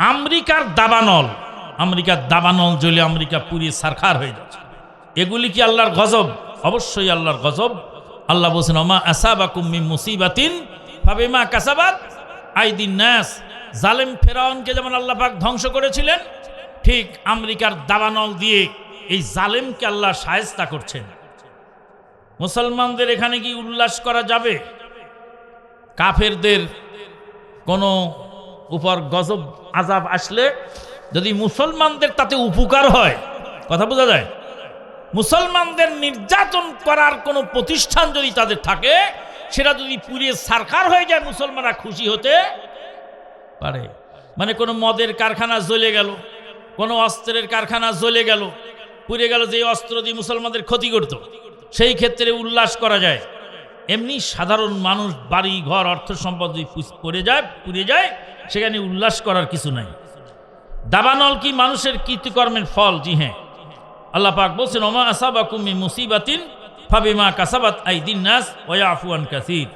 আমেরিকার দাবানল। আমেরিকার দাবানল জ্বলে আমেরিকা পুড়িয়ে সারখার হয়ে যাচ্ছে। এগুলি কি আল্লাহর গজব? অবশ্যই আল্লাহর গজব। আল্লাহ বলছেন, ওমা আসাবা কুম্মি মুসিবাতিন ভাবে মা কাসাবাত আইদিন নাস। জালেম ফেরাউনকে যেমন আল্লাহ পাক ধ্বংস করেছিলেন, ঠিক আমেরিকার দাবানল দিয়ে এই জালেমকে আল্লাহ সায়স্তা করছেন। মুসলমানদের এখানে কি উল্লাস করা যাবে? কাফেরদের কোনো উপর গজব আজাব আসলে যদি মুসলমানদের তাতে উপকার হয়, কথা বোঝা যায়? মুসলমানদের নির্যাতন করার কোনো প্রতিষ্ঠান যদি তাদের থাকে, সেটা যদি পুড়িয়ে সারকার হয়ে যায়, মুসলমানরা খুশি হতে পারে। মানে কোনো মদের কারখানা জ্বলে গেল, কোনো অস্ত্রের কারখানা জ্বলে গেল, পুড়ে গেল যে অস্ত্র দিয়ে মুসলমানদের ক্ষতি করত, সেই ক্ষেত্রে উল্লাস করা যায়। এমনি সাধারণ মানুষ, বাড়ি, ঘর, অর্থ সম্পদ যদি পড়ে যায়, পুড়ে যায় সেখানে উল্লাস করার কিছু নাই। দাবানল কি মানুষের কৃতকর্মের ফল? জি হ্যাঁ। আল্লাহ পাক বলছেন, ওমা আসাবা কুমি মুসিবাতিন, ফাবিমা কাসাবাত আইদিন নাস, ওয়া আফুয়ান কাসির।